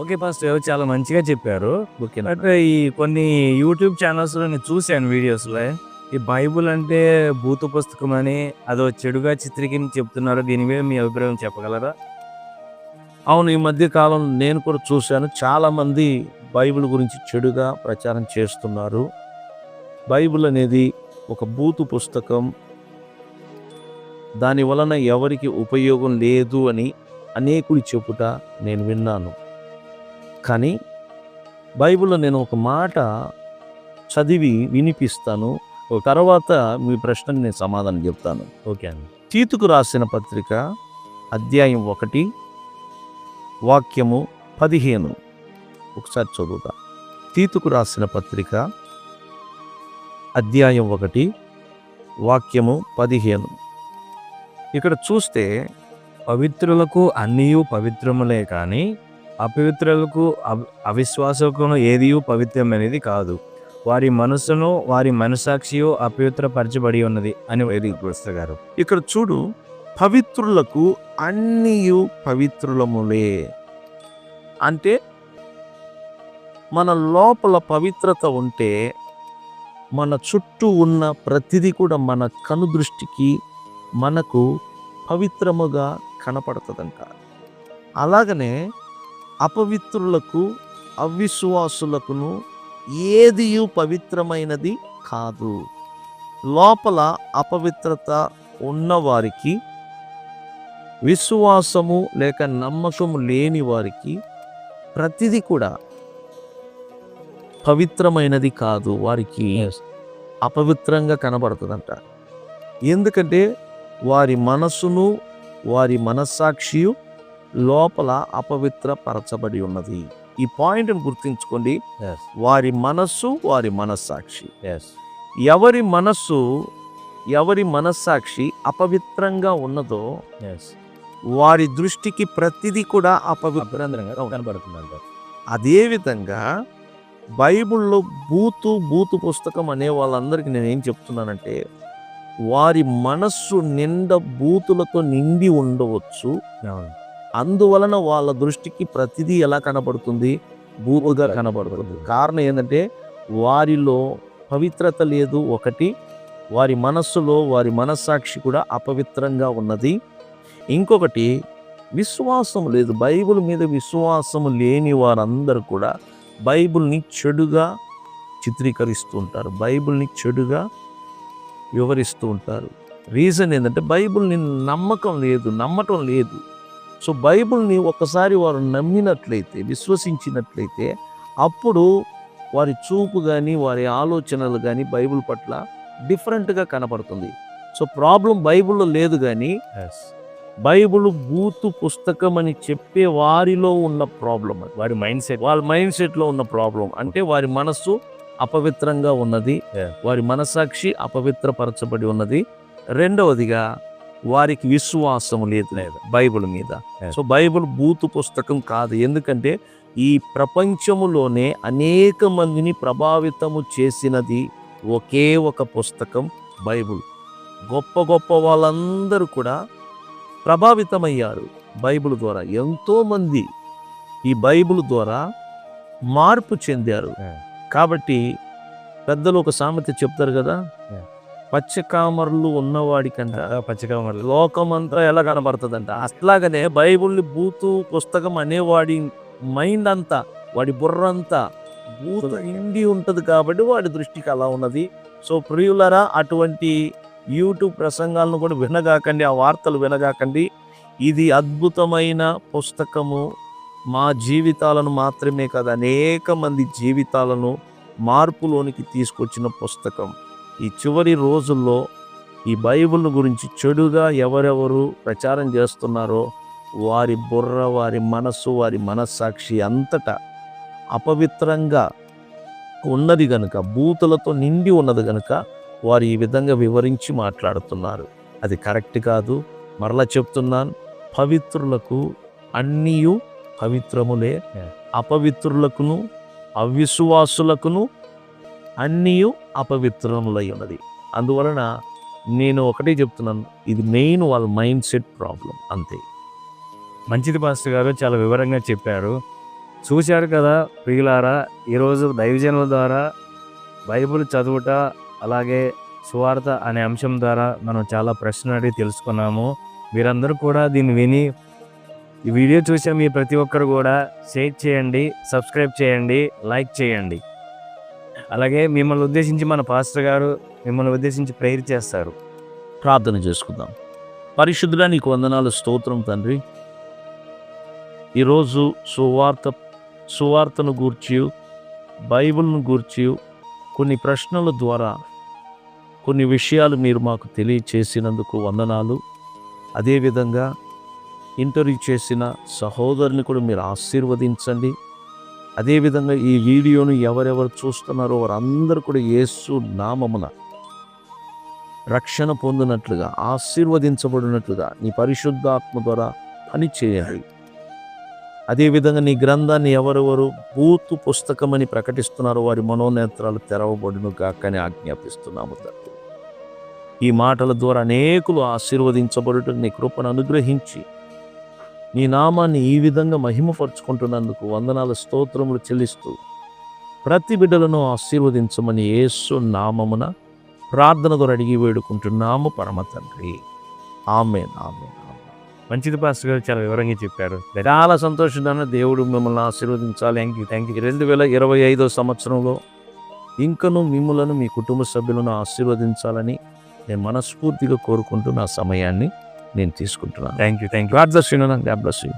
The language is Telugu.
ఓకే గారు చాలా మంచిగా చెప్పారు. అంటే ఈ కొన్ని యూట్యూబ్ ఛానల్స్లో నేను చూశాను వీడియోస్లో ఈ బైబుల్ అంటే భూత పుస్తకం అని అదో చెడుగా చిత్రీకరించి చెప్తున్నారు దీని మీద మీ అభిప్రాయం చెప్పగలరా? అవును ఈ మధ్య కాలం నేను కూడా చూశాను. చాలా మంది బైబిల్ గురించి చెడుగా ప్రచారం చేస్తున్నారు. బైబిల్ అనేది ఒక బూతు పుస్తకం. దాని వలన ఎవరికి ఉపయోగం లేదు అని అనేకులు చెప్పుట నేను విన్నాను. కానీ బైబిల్లో నేను ఒక మాట చదివి వినిపిస్తాను. తర్వాత మీ ప్రశ్నకు నేను సమాధానం చెప్తాను. ఓకే అండి. తీతుకు రాసిన పత్రిక అధ్యాయం ఒకటి వాక్యము పదిహేను. ఒకసారి చదువుతా. తీతుకు రాసిన పత్రిక అధ్యాయం ఒకటి వాక్యము పదిహేను. ఇక్కడ చూస్తే పవిత్రులకు అన్నీ పవిత్రములే కానీ అపవిత్రులకు అవి- అవిశ్వాసకును ఏది పవిత్రమైనది కాదు. వారి మనసును వారి మనసాక్షియో అపవిత్రపరచబడి ఉన్నది అని వెరీ గారు. ఇక్కడ చూడు పవిత్రులకు అన్నీ పవిత్రులములే. అంటే మన లోపల పవిత్రత ఉంటే మన చుట్టూ ఉన్న ప్రతిదీ కూడా మన కనుదృష్టికి మనకు పవిత్రముగా కనపడుతుందంట. అలాగనే అపవిత్రులకు అవిశ్వాసులకును ఏది పవిత్రమైనది కాదు. లోపల అపవిత్రత ఉన్నవారికి విశ్వాసము లేక నమ్మకము లేని వారికి ప్రతిదీ కూడా పవిత్రమైనది కాదు. వారికి అపవిత్రంగా కనబడుతుందంట. ఎందుకంటే వారి మనసును వారి మనస్సాక్షియు లోపల అపవిత్రపరచబడి ఉన్నది ఈ పాయింట్ని గుర్తుంచుకోండి. వారి మనస్సు వారి మనస్సాక్షి. ఎవరి మనస్సు ఎవరి మనస్సాక్షి అపవిత్రంగా ఉన్నదో వారి దృష్టికి ప్రతిదీ కూడా అపవిత్రంగా కనబడుతుంది అదేవిధంగా బైబిల్లో బూతు బూతు పుస్తకం అనే వాళ్ళందరికీ నేను ఏం చెప్తున్నానంటే వారి మనస్సు నిండా బూతులతో నిండి ఉండవచ్చు. అందువలన వాళ్ళ దృష్టికి ప్రతిదీ ఎలా కనబడుతుంది? బూతుగా కనబడుతుంది. కారణం ఏంటంటే వారిలో పవిత్రత లేదు ఒకటి వారి మనస్సులో వారి మనస్సాక్షి కూడా అపవిత్రంగా ఉన్నది. ఇంకొకటి విశ్వాసం లేదు. బైబిల్ మీద విశ్వాసం లేని వారందరూ కూడా బైబిల్ని చెడుగా చిత్రీకరిస్తూ ఉంటారు బైబిల్ని చెడుగా వివరిస్తూ ఉంటారు రీజన్ ఏంటంటే బైబిల్ని నమ్మకం లేదు నమ్మటం లేదు. సో బైబిల్ని ఒకసారి వారు నమ్మినట్లయితే విశ్వసించినట్లయితే అప్పుడు వారి చూపు కానీ వారి ఆలోచనలు కానీ బైబిల్ పట్ల డిఫరెంట్గా కనపడుతుంది. సో ప్రాబ్లం బైబిల్లో లేదు కానీ బైబిల్ బూతు పుస్తకం అని చెప్పే వారిలో ఉన్న ప్రాబ్లం వారి మైండ్ సెట్ వాళ్ళ మైండ్ సెట్లో ఉన్న ప్రాబ్లం అంటే వారి మనస్సు అపవిత్రంగా ఉన్నది. వారి మనసాక్షి అపవిత్రపరచబడి ఉన్నది. రెండవదిగా వారికి విశ్వాసం లేదు లేదు. బైబిల్ మీద. సో బైబిల్ బూతు పుస్తకం కాదు ఎందుకంటే ఈ ప్రపంచములోనే అనేక మందిని ప్రభావితము చేసినది ఒకే ఒక పుస్తకం బైబిల్ గొప్ప గొప్ప వాళ్ళందరూ కూడా ప్రభావితమయ్యారు బైబిల్ ద్వారా ఎంతో మంది ఈ బైబిల్ ద్వారా మార్పు చెందారు. కాబట్టి పెద్దలు ఒక సామెత చెప్తారు కదా. పచ్చకామర్లు ఉన్నవాడికంట. మరి లోకమంతా ఎలా కనబడుతుందంట? అట్లాగనే బైబిల్ని బూతు పుస్తకం అనేవాడి మైండ్ అంతా వాడి బుర్ర అంతా బూతు నిండి ఉంటుంది కాబట్టి వాడి దృష్టికి అలా ఉన్నది. సో ప్రియులరా అటువంటి యూట్యూబ్ ప్రసంగాలను కూడా వినగాకండి ఆ వార్తలు వినగాకండి. ఇది అద్భుతమైన పుస్తకము. మా జీవితాలను మాత్రమే కాదు అనేక మంది జీవితాలను మార్పులోనికి తీసుకొచ్చిన పుస్తకం. ఈ చివరి రోజుల్లో ఈ బైబిల్ గురించి చెడుగా ఎవరెవరు ప్రచారం చేస్తున్నారో వారి బుర్ర వారి మనస్సు వారి మనస్సాక్షి అంతటా అపవిత్రంగా ఉన్నది గనుక బూతులతో నిండి ఉన్నది గనుక వారు ఈ విధంగా వివరించి మాట్లాడుతున్నారు. అది కరెక్ట్ కాదు. మరలా చెప్తున్నాను పవిత్రులకు అన్నీ పవిత్రములే. అపవిత్రులకును అవిశ్వాసులకును అన్నీ అపవిత్రములై ఉన్నది అందువలన నేను ఒకటే చెప్తున్నాను ఇది మెయిన్ వాళ్ళ మైండ్ సెట్ ప్రాబ్లం అంతే. మంచిది పాస్టర్ గారు చాలా వివరంగా చెప్పారు. చూశారు కదా ప్రియులారా ఈరోజు దైవజనుల ద్వారా బైబిల్ చదువుట అలాగే సువార్త అనే అంశం ద్వారా మనం చాలా ప్రశ్న అడిగి తెలుసుకున్నాము. మీరందరూ కూడా దీన్ని విని ఈ వీడియో చూసే మీ ప్రతి ఒక్కరు కూడా షేర్ చేయండి సబ్స్క్రైబ్ చేయండి లైక్ చేయండి. అలాగే మిమ్మల్ని ఉద్దేశించి మన పాస్టర్ గారు మిమ్మల్ని ఉద్దేశించి ప్రేయర్ చేస్తారు. ప్రార్థన చేసుకుందాం. పరిశుద్ధుడా నీకు వందనాలు స్తోత్రం తండ్రి. ఈరోజు సువార్త సువార్తను గూర్చి బైబిల్ను గూర్చి కొన్ని ప్రశ్నల ద్వారా కొన్ని విషయాలు మీరు మాకు తెలియచేసినందుకు వందనాలు. అదేవిధంగా ఇంటర్వ్యూ చేసిన సహోదరుని కూడా మీరు ఆశీర్వదించండి. అదేవిధంగా ఈ వీడియోను ఎవరెవరు చూస్తున్నారో వారందరూ కూడా యేసు నామమున రక్షణ పొందినట్లుగా ఆశీర్వదించబడినట్లుగా నీ పరిశుద్ధాత్మ ద్వారా పని చేయాలి అదేవిధంగా నీ గ్రంథాన్ని ఎవరెవరు బూతు పుస్తకమని ప్రకటిస్తున్నారో వారి మనోనేత్రాలు తెరవబడును కాకని ఆజ్ఞాపిస్తున్నాము తండ్రి. ఈ మాటల ద్వారా అనేకులు ఆశీర్వదించబడుట నీ కృపను అనుగ్రహించి నీ నామాన్ని ఈ విధంగా మహిమపరుచుకుంటున్నందుకు వందనాల స్తోత్రములు చెల్లిస్తూ ప్రతి బిడ్డలను ఆశీర్వదించమని యేసు నామమున ప్రార్థన ద్వారా అడిగి వేడుకుంటున్నాము పరమ తండ్రి. ఆమె ఆమె మంచిది పాస్టర్ గారు చాలా వివరంగా చెప్పారు. చాలా సంతోషంగా దేవుడు మిమ్మల్ని ఆశీర్వదించాలి. Thank you thank you. రెండు వేల ఇరవై ఐదో సంవత్సరంలో ఇంకను మిమ్మలను మీ కుటుంబ సభ్యులను ఆశీర్వదించాలని నేను మనస్ఫూర్తిగా కోరుకుంటూ నా సమయాన్ని నేను తీసుకుంటున్నాను. Thank you thank you God bless you God bless you